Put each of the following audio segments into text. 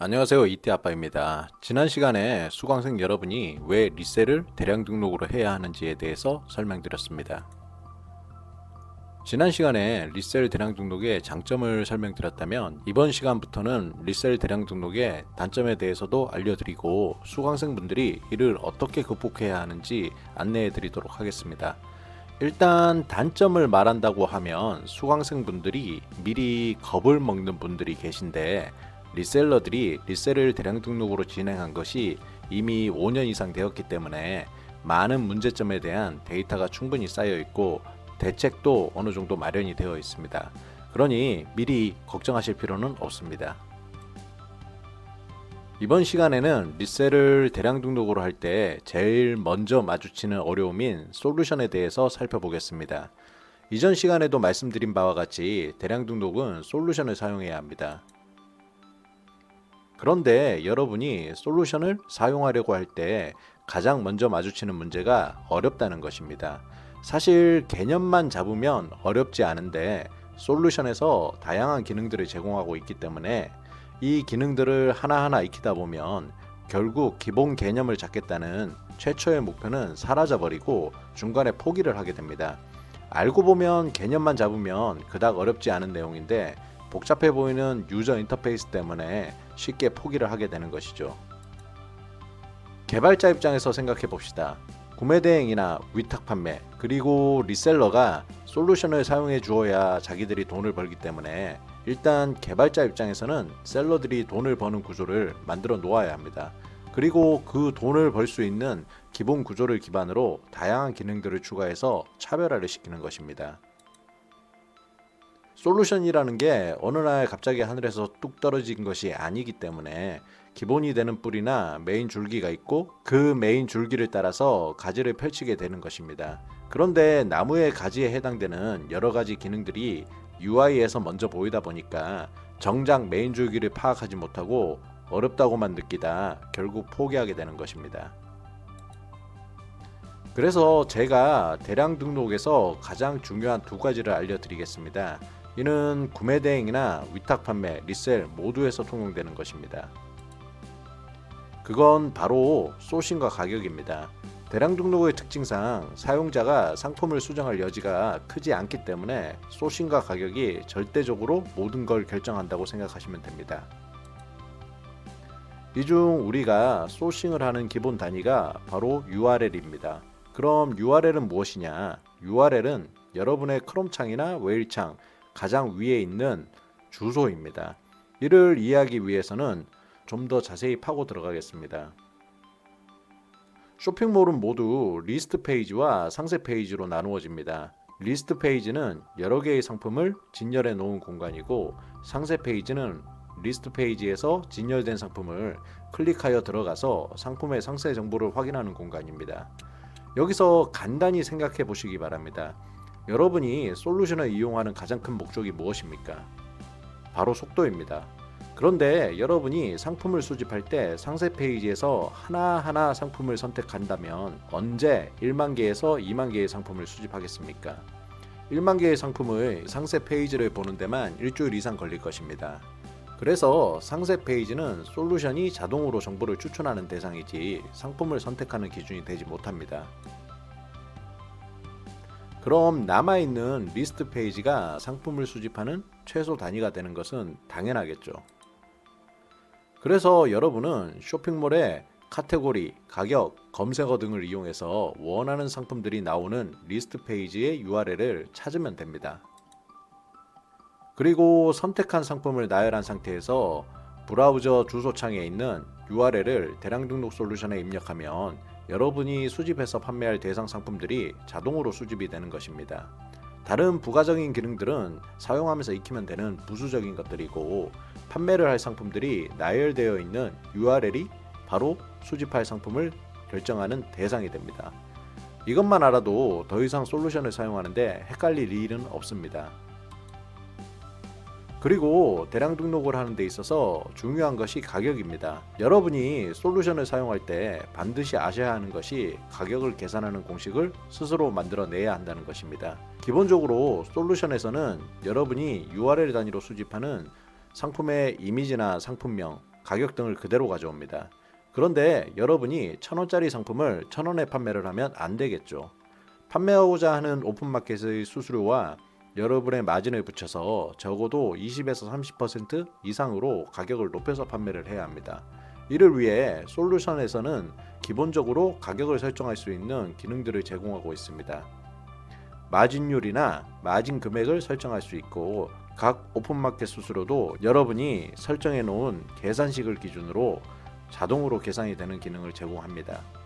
안녕하세요 이태 아빠입니다. 지난 시간에 수강생 여러분이 왜 리셀을 대량 등록으로 해야 하는지에 대해서 설명드렸습니다. 지난 시간에 리셀 대량 등록의 장점을 설명드렸다면 이번 시간부터는 리셀 대량 등록의 단점에 대해서도 알려드리고 수강생분들이 이를 어떻게 극복해야 하는지 안내해 드리도록 하겠습니다. 일단 단점을 말한다고 하면 수강생분들이 미리 겁을 먹는 분들이 계신데 리셀러들이 리셀을 대량 등록으로 진행한 것이 이미 5년 이상 되었기 때문에 많은 문제점에 대한 데이터가 충분히 쌓여 있고 대책도 어느 정도 마련이 되어 있습니다. 그러니 미리 걱정하실 필요는 없습니다. 이번 시간에는 리셀을 대량 등록으로 할 때 제일 먼저 마주치는 어려움인 솔루션에 대해서 살펴보겠습니다. 이전 시간에도 말씀드린 바와 같이 대량 등록은 솔루션을 사용해야 합니다. 그런데 여러분이 솔루션을 사용하려고 할 때 가장 먼저 마주치는 문제가 어렵다는 것입니다. 사실 개념만 잡으면 어렵지 않은데 솔루션에서 다양한 기능들을 제공하고 있기 때문에 이 기능들을 하나하나 익히다 보면 결국 기본 개념을 잡겠다는 최초의 목표는 사라져버리고 중간에 포기를 하게 됩니다. 알고 보면 개념만 잡으면 그닥 어렵지 않은 내용인데 복잡해 보이는 유저 인터페이스 때문에 쉽게 포기를 하게 되는 것이죠. 개발자 입장에서 생각해 봅시다. 구매 대행이나 위탁 판매 그리고 리셀러가 솔루션을 사용해 주어야 자기들이 돈을 벌기 때문에 일단 개발자 입장에서는 셀러들이 돈을 버는 구조를 만들어 놓아야 합니다. 그리고 그 돈을 벌 수 있는 기본 구조를 기반으로 다양한 기능들을 추가해서 차별화를 시키는 것입니다. 솔루션이라는 게 어느 날 갑자기 하늘에서 뚝 떨어진 것이 아니기 때문에 기본이 되는 뿌리나 메인 줄기가 있고 그 메인 줄기를 따라서 가지를 펼치게 되는 것입니다. 그런데 나무의 가지에 해당되는 여러 가지 기능들이 UI에서 먼저 보이다 보니까 정작 메인 줄기를 파악하지 못하고 어렵다고만 느끼다 결국 포기하게 되는 것입니다. 그래서 제가 대량 등록에서 가장 중요한 두 가지를 알려드리겠습니다. 이는 구매 대행이나 위탁 판매, 리셀 모두에서 통용되는 것입니다. 그건 바로 소싱과 가격입니다. 대량 등록의 특징상 사용자가 상품을 수정할 여지가 크지 않기 때문에 소싱과 가격이 절대적으로 모든 걸 결정한다고 생각하시면 됩니다. 이 중 우리가 소싱을 하는 기본 단위가 바로 URL입니다. 그럼 URL은 무엇이냐? URL은 여러분의 크롬 창이나 웨일 창 가장 위에 있는 주소입니다. 이를 이해하기 위해서는 좀 더 자세히 파고 들어가겠습니다. 쇼핑몰은 모두 리스트 페이지와 상세 페이지로 나누어집니다. 리스트 페이지는 여러 개의 상품을 진열해 놓은 공간이고 상세 페이지는 리스트 페이지에서 진열된 상품을 클릭하여 들어가서 상품의 상세 정보를 확인하는 공간입니다. 여기서 간단히 생각해 보시기 바랍니다. 여러분이 솔루션을 이용하는 가장 큰 목적이 무엇입니까? 바로 속도입니다. 그런데 여러분이 상품을 수집할 때 상세 페이지에서 하나하나 상품을 선택한다면 언제 1만 개에서 2만 개의 상품을 수집하겠습니까? 1만 개의 상품을 상세 페이지를 보는 데만 일주일 이상 걸릴 것입니다. 그래서 상세 페이지는 솔루션이 자동으로 정보를 추천하는 대상이지 상품을 선택하는 기준이 되지 못합니다. 그럼 남아있는 리스트 페이지가 상품을 수집하는 최소 단위가 되는 것은 당연하겠죠. 그래서 여러분은 쇼핑몰에 카테고리, 가격, 검색어 등을 이용해서 원하는 상품들이 나오는 리스트 페이지의 URL을 찾으면 됩니다. 그리고 선택한 상품을 나열한 상태에서 브라우저 주소창에 있는 URL을 대량 등록 솔루션에 입력하면 여러분이 수집해서 판매할 대상 상품들이 자동으로 수집이 되는 것입니다. 다른 부가적인 기능들은 사용하면서 익히면 되는 부수적인 것들이고 판매를 할 상품들이 나열되어 있는 URL이 바로 수집할 상품을 결정하는 대상이 됩니다. 이것만 알아도 더 이상 솔루션을 사용하는데 헷갈릴 일은 없습니다. 그리고 대량 등록을 하는 데 있어서 중요한 것이 가격입니다. 여러분이 솔루션을 사용할 때 반드시 아셔야 하는 것이 가격을 계산하는 공식을 스스로 만들어내야 한다는 것입니다. 기본적으로 솔루션에서는 여러분이 URL 단위로 수집하는 상품의 이미지나 상품명, 가격 등을 그대로 가져옵니다. 그런데 여러분이 천 원짜리 상품을 천 원에 판매를 하면 안 되겠죠. 판매하고자 하는 오픈마켓의 수수료와 여러분의 마진을 붙여서 적어도 20에서 30% 이상으로 가격을 높여서 판매를 해야 합니다. 이를 위해 솔루션에서는 기본적으로 가격을 설정할 수 있는 기능들을 제공하고 있습니다. 마진율이나 마진 금액을 설정할 수 있고 각 오픈마켓 수수료도 여러분이 설정해 놓은 계산식을 기준으로 자동으로 계산이 되는 기능을 제공합니다.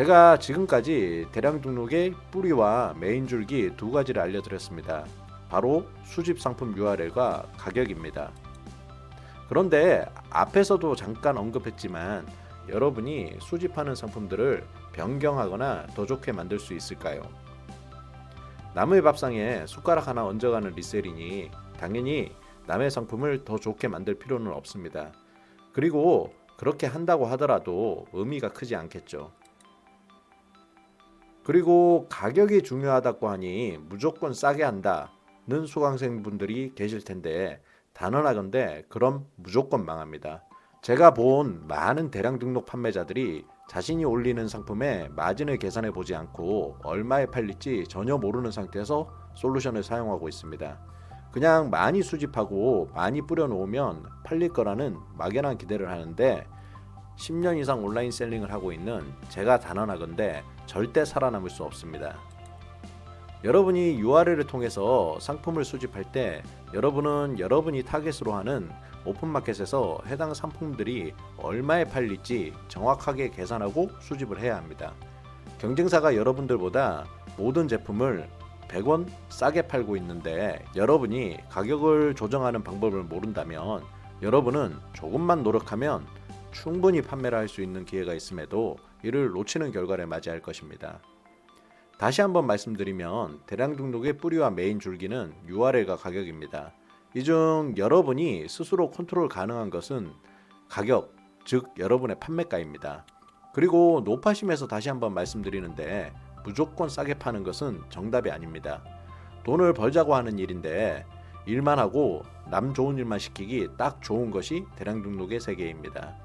제가 지금까지 대량 등록의 뿌리와 메인 줄기 두 가지를 알려드렸습니다. 바로 수집 상품 URL과 가격입니다. 그런데 앞에서도 잠깐 언급했지만 여러분이 수집하는 상품들을 변경하거나 더 좋게 만들 수 있을까요? 남의 밥상에 숟가락 하나 얹어가는 리셀이니 당연히 남의 상품을 더 좋게 만들 필요는 없습니다. 그리고 그렇게 한다고 하더라도 의미가 크지 않겠죠. 그리고 가격이 중요하다고 하니 무조건 싸게 한다는 수강생분들이 계실 텐데 단언하건대 그럼 무조건 망합니다. 제가 본 많은 대량 등록 판매자들이 자신이 올리는 상품에 마진을 계산해 보지 않고 얼마에 팔릴지 전혀 모르는 상태에서 솔루션을 사용하고 있습니다. 그냥 많이 수집하고 많이 뿌려놓으면 팔릴 거라는 막연한 기대를 하는데 10년 이상 온라인 셀링을 하고 있는 제가 단언하건대 절대 살아남을 수 없습니다. 여러분이 URL을 통해서 상품을 수집할 때 여러분은 여러분이 타겟으로 하는 오픈마켓에서 해당 상품들이 얼마에 팔릴지 정확하게 계산하고 수집을 해야 합니다. 경쟁사가 여러분들보다 모든 제품을 100원 싸게 팔고 있는데 여러분이 가격을 조정하는 방법을 모른다면 여러분은 조금만 노력하면 충분히 판매를 할 수 있는 기회가 있음에도 이를 놓치는 결과를 맞이할 것입니다. 다시 한번 말씀드리면 대량 등록의 뿌리와 메인 줄기는 URL과 가격입니다. 이 중 여러분이 스스로 컨트롤 가능한 것은 가격, 즉 여러분의 판매가입니다. 그리고 노파심에서 다시 한번 말씀드리는데 무조건 싸게 파는 것은 정답이 아닙니다. 돈을 벌자고 하는 일인데 일만 하고 남 좋은 일만 시키기 딱 좋은 것이 대량 등록의 세계입니다.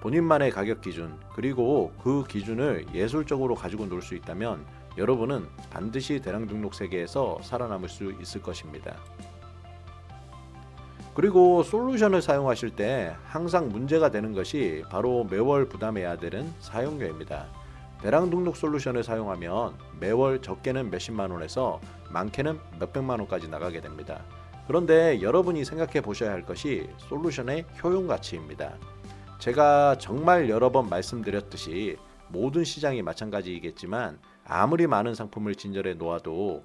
본인만의 가격 기준 그리고 그 기준을 예술적으로 가지고 놀 수 있다면 여러분은 반드시 대량 등록 세계에서 살아남을 수 있을 것입니다. 그리고 솔루션을 사용하실 때 항상 문제가 되는 것이 바로 매월 부담해야 되는 사용료입니다. 대량 등록 솔루션을 사용하면 매월 적게는 몇십만 원에서 많게는 몇백만 원까지 나가게 됩니다. 그런데 여러분이 생각해 보셔야 할 것이 솔루션의 효용 가치입니다. 제가 정말 여러 번 말씀드렸듯이 모든 시장이 마찬가지이겠지만 아무리 많은 상품을 진열해 놓아도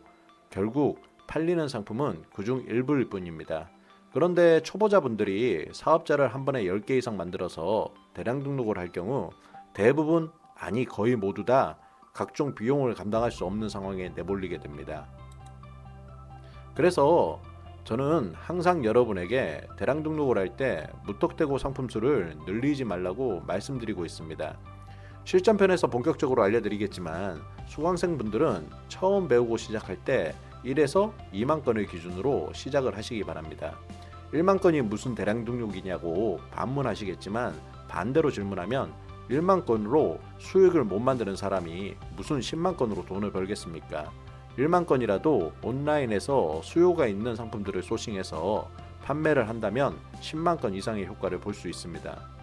결국 팔리는 상품은 그중 일부일 뿐입니다. 그런데 초보자분들이 사업자를 한 번에 10개 이상 만들어서 대량 등록을 할 경우 대부분 아니 거의 모두 다 각종 비용을 감당할 수 없는 상황에 내몰리게 됩니다. 그래서 저는 항상 여러분에게 대량 등록을 할 때 무턱대고 상품 수를 늘리지 말라고 말씀드리고 있습니다. 실전편에서 본격적으로 알려드리겠지만 수강생분들은 처음 배우고 시작할 때 1에서 2만 건을 기준으로 시작을 하시기 바랍니다. 1만 건이 무슨 대량 등록이냐고 반문하시겠지만 반대로 질문하면 1만 건으로 수익을 못 만드는 사람이 무슨 10만 건으로 돈을 벌겠습니까? 1만 건이라도 온라인에서 수요가 있는 상품들을 소싱해서 판매를 한다면 10만 건 이상의 효과를 볼 수 있습니다.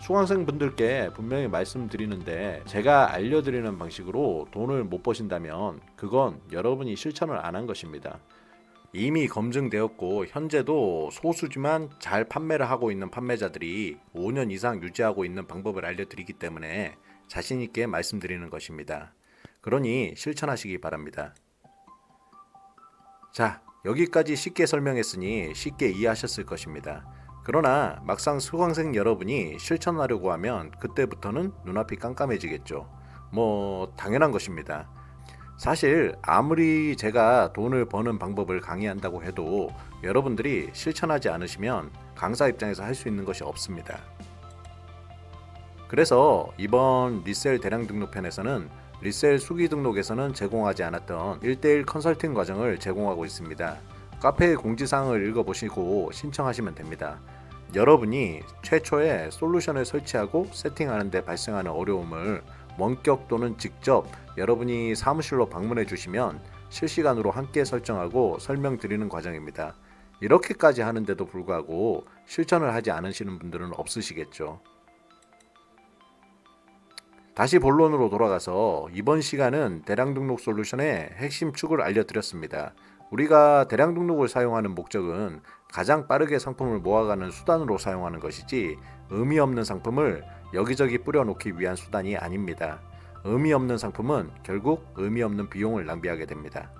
수강생 분들께 분명히 말씀드리는데 제가 알려드리는 방식으로 돈을 못 버신다면 그건 여러분이 실천을 안 한 것입니다. 이미 검증되었고 현재도 소수지만 잘 판매를 하고 있는 판매자들이 5년 이상 유지하고 있는 방법을 알려드리기 때문에 자신 있게 말씀드리는 것입니다. 그러니 실천하시기 바랍니다. 자, 여기까지 쉽게 설명했으니 쉽게 이해하셨을 것입니다. 그러나 막상 수강생 여러분이 실천하려고 하면 그때부터는 눈앞이 깜깜해지겠죠. 뭐 당연한 것입니다. 사실 아무리 제가 돈을 버는 방법을 강의한다고 해도 여러분들이 실천하지 않으시면 강사 입장에서 할 수 있는 것이 없습니다. 그래서 이번 리셀 대량 등록 편에서는 리셀 수기 등록에서는 제공하지 않았던 1대1 컨설팅 과정을 제공하고 있습니다. 카페의 공지사항을 읽어보시고 신청하시면 됩니다. 여러분이 최초에 솔루션을 설치하고 세팅하는 데 발생하는 어려움을 원격 또는 직접 여러분이 사무실로 방문해 주시면 실시간으로 함께 설정하고 설명드리는 과정입니다. 이렇게까지 하는데도 불구하고 실천을 하지 않으시는 분들은 없으시겠죠. 다시 본론으로 돌아가서 이번 시간은 대량 등록 솔루션의 핵심 축을 알려드렸습니다. 우리가 대량 등록을 사용하는 목적은 가장 빠르게 상품을 모아가는 수단으로 사용하는 것이지 의미 없는 상품을 여기저기 뿌려놓기 위한 수단이 아닙니다. 의미 없는 상품은 결국 의미 없는 비용을 낭비하게 됩니다.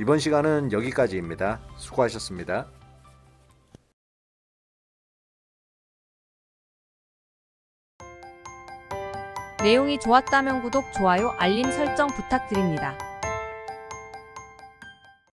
이번 시간은 여기까지입니다. 수고하셨습니다. 내용이 좋았다면 구독, 좋아요, 알림 설정 부탁드립니다.